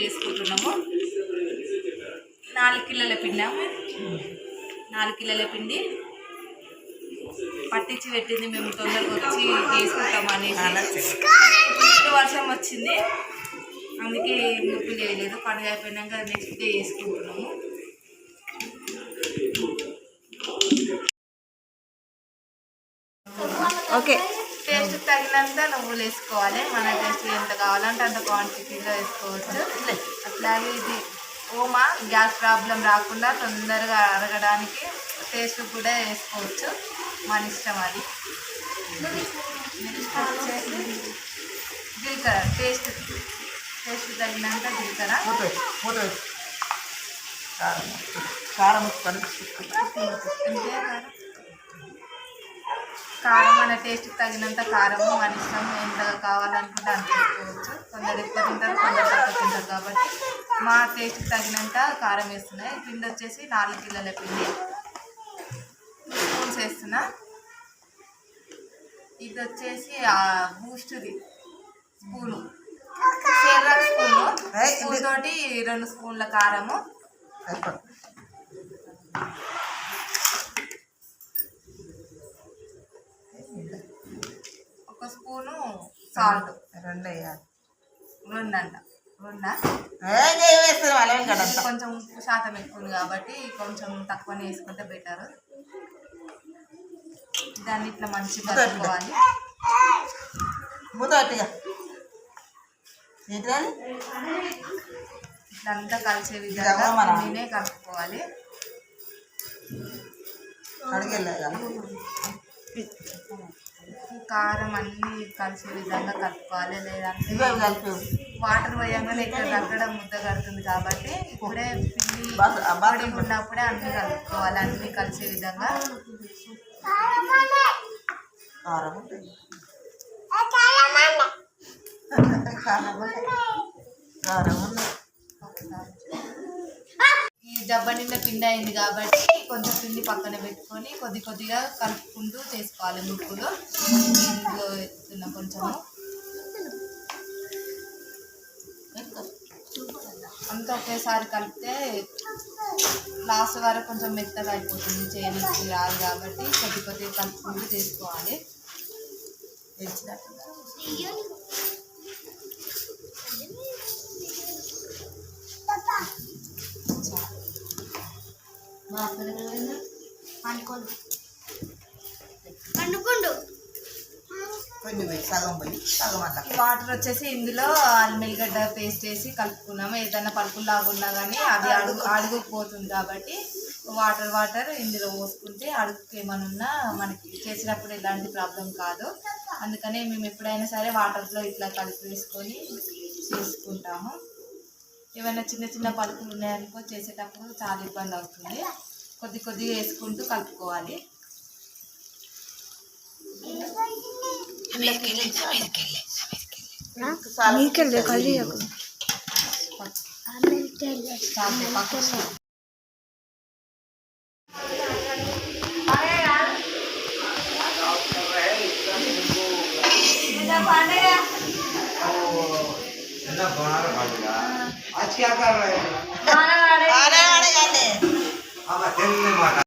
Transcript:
చేసుకుంటున్నాము. వేసుకుంటున్నాము నాలుగు కిలోల పిండి నాలుగు కిలోల పిండి. పట్టించి పెట్టింది మేము తొందరగా వచ్చి చేసుకుంటామని అనేసి. వర్షం వచ్చింది. అందుకే ముగ్గులు చేయలేదు పండుగ అయిపోయినాక నెక్స్ట్ డే వేసుకుంటున్నాము ఓకే. టేస్ట్ తగినంత నువ్వులు వేసుకోవాలి. మన టేస్ట్ ఎంత కావాలంటే అంత క్వాంటిటీలో వేసుకోవచ్చు. అట్లాగే ఇది ఓమా గ్యాస్ ప్రాబ్లం రాకుండా తొందరగా అరగడానికి టేస్ట్ కూడా వేసుకోవచ్చు. మన ఇష్టం అది. నెక్స్ట్ వచ్చేసి జీలకర్ర టేస్ట్ టేస్ట్ తగినంత జీలకర్ర. కారం కారం కారం మన టేస్ట్ తగినంత కారము మన ఇష్టం ఎంత కావాలనుకుంటే అంత వేసుకోవచ్చు. కొందరు ఎక్కువ తింటారు కొందరు తక్కువ తింటారు కాబట్టి మా టేస్ట్ తగినంత కారం వేస్తున్నాయి పిండి వచ్చేసి నాలుగు కిలోల పిండి. స్పూన్స్ వేస్తున్నా. ఇది వచ్చేసి బూస్ట్ది స్పూను. స్పూను. స్పూన్ తోటి రెండు స్పూన్ల కారము. సాల్ట్ రెండు? వేయాలి రెండా కదంతా కొంచెం ఉప్పు శాతం ఎక్కువ కాబట్టి కొంచెం తక్కువనే వేసుకుంటే బెటర్. దాన్ని ఇట్లా మంచిగా కలుపుకోవాలి. ఏంటి ఇట్లా అంతా కలిసే విధంగా పిండినే కలుపుకోవాలి. అడిగెళ్ళాలి కారం అన్నీ కలిసే విధంగా కలుపుకోవాలి. లేదంటే వాటర్ పోయంగానే ఇక్కడ అక్కడ ముద్ద కడుతుంది కాబట్టి ఇప్పుడే పిండి ఉన్నప్పుడే అన్నీ కలుపుకోవాలి. అన్నీ కలిసే విధంగా. కారం ఉంటుంది కారం కారం ఉంది దెబ్బ నిండా పిండి అయింది కాబట్టి కొంచెం పిండి పక్కన పెట్టుకొని కొద్ది కొద్దిగా కలుపుకుంటూ చేసుకోవాలి ముక్కులో. ఇంట్లో ఎత్తున్నా కొంచెము. అంతా ఒకేసారి కలిపితే లాస్ట్ వరకు కొంచెం మెత్తగా అయిపోతుంది. చేయడానికి రాదు కాబట్టి కొద్ది కొద్దిగా కలుపుకుంటూ చేసుకోవాలి. తెలిసినట్టు కొన్ని పోయి సగం పోయి సగం అట్లా. ఈ వాటర్ వచ్చేసి ఇందులో అల్మిల్గడ్డ పేస్ట్ వేసి కలుపుకున్నాము. ఏదైనా పలుకులు లాగున్నా కానీ అది అడుగు అడుగుపోతుంది కాబట్టి వాటర్ వాటర్ ఇందులో పోసుకుంటే అడుగుకి ఏమైనా ఉన్నా మనకి చేసినప్పుడు ఎలాంటి ప్రాబ్లం కాదు. అందుకనే మేము ఎప్పుడైనా సరే వాటర్లో ఇట్లా కలిపి వేసుకొని చేసుకుంటాము. ఏమైనా చిన్న చిన్న పలుకులు ఉన్నాయనుకో చేసేటప్పుడు చాలా ఇబ్బంది అవుతుంది. కొద్ది కొద్దిగా వేసుకుంటూ కలుపుకోవాలి. మీకెళ్ళి आज क्या कर रहे हैं